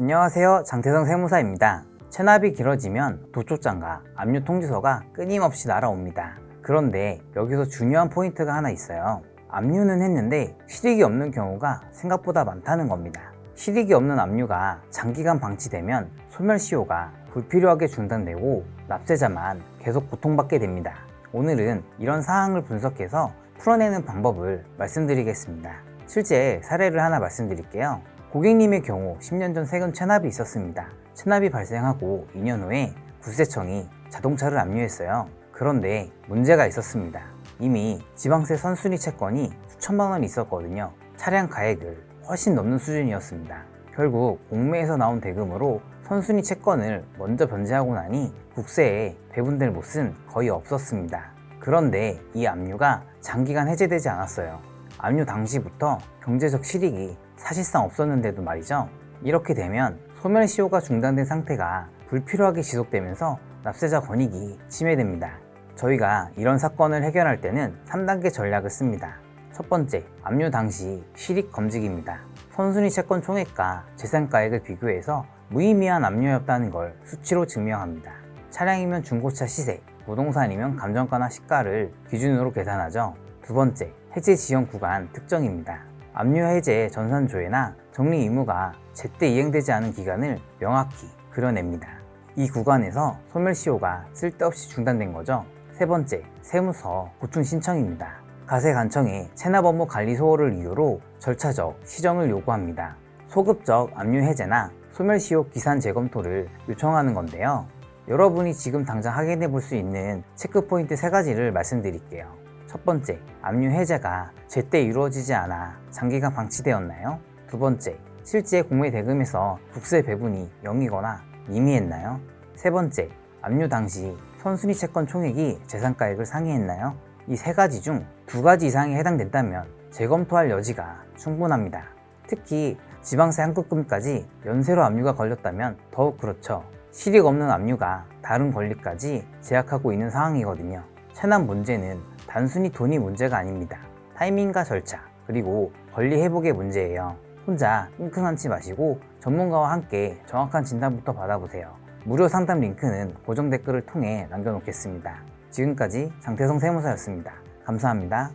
안녕하세요. 장태성 세무사입니다. 체납이 길어지면 도초장과 압류 통지서가 끊임없이 날아옵니다. 그런데 여기서 중요한 포인트가 하나 있어요. 압류는 했는데 실익이 없는 경우가 생각보다 많다는 겁니다. 실익이 없는 압류가 장기간 방치되면 소멸시효가 불필요하게 중단되고 납세자만 계속 고통받게 됩니다. 오늘은 이런 사항을 분석해서 풀어내는 방법을 말씀드리겠습니다. 실제 사례를 하나 말씀드릴게요. 고객님의 경우 10년 전 세금 체납이 있었습니다. 체납이 발생하고 2년 후에 국세청이 자동차를 압류했어요. 그런데 문제가 있었습니다. 이미 지방세 선순위 채권이 수천만 원 있었거든요. 차량 가액을 훨씬 넘는 수준이었습니다. 결국 공매에서 나온 대금으로 선순위 채권을 먼저 변제하고 나니 국세에 배분될 못은 거의 없었습니다. 그런데 이 압류가 장기간 해제되지 않았어요. 압류 당시부터 경제적 실익이 사실상 없었는데도 말이죠. 이렇게 되면 소멸 시효가 중단된 상태가 불필요하게 지속되면서 납세자 권익이 침해됩니다. 저희가 이런 사건을 해결할 때는 3단계 전략을 씁니다. 첫 번째, 압류 당시 실익 검증입니다. 선순위 채권 총액과 재산가액을 비교해서 무의미한 압류였다는 걸 수치로 증명합니다. 차량이면 중고차 시세, 부동산이면 감정가나 시가를 기준으로 계산하죠. 두 번째, 해제 지연 구간 특정입니다. 압류 해제 전산 조회나 정리 의무가 제때 이행되지 않은 기간을 명확히 그려냅니다. 이 구간에서 소멸시효가 쓸데없이 중단된 거죠. 세 번째, 세무서 고충 신청입니다. 가세관청에 체납 업무 관리 소홀을 이유로 절차적 시정을 요구합니다. 소급적 압류 해제나 소멸시효 기산 재검토를 요청하는 건데요. 여러분이 지금 당장 확인해 볼 수 있는 체크 포인트 세 가지를 말씀드릴게요. 첫 번째, 압류 해제가 제때 이루어지지 않아 장기간 방치되었나요? 두 번째, 실제 공매 대금에서 국세 배분이 0이거나 미미했나요? 세 번째, 압류 당시 선순위 채권 총액이 재산가액을 상회했나요? 이 세 가지 중 두 가지 이상이 해당된다면 재검토할 여지가 충분합니다. 특히 지방세 한급금까지 연쇄로 압류가 걸렸다면 더욱 그렇죠. 실익 없는 압류가 다른 권리까지 제약하고 있는 상황이거든요. 체납 문제는 단순히 돈이 문제가 아닙니다. 타이밍과 절차, 그리고 권리 회복의 문제예요. 혼자 끙끙 앓지 마시고 전문가와 함께 정확한 진단부터 받아보세요. 무료 상담 링크는 고정 댓글을 통해 남겨놓겠습니다. 지금까지 장태성 세무사였습니다. 감사합니다.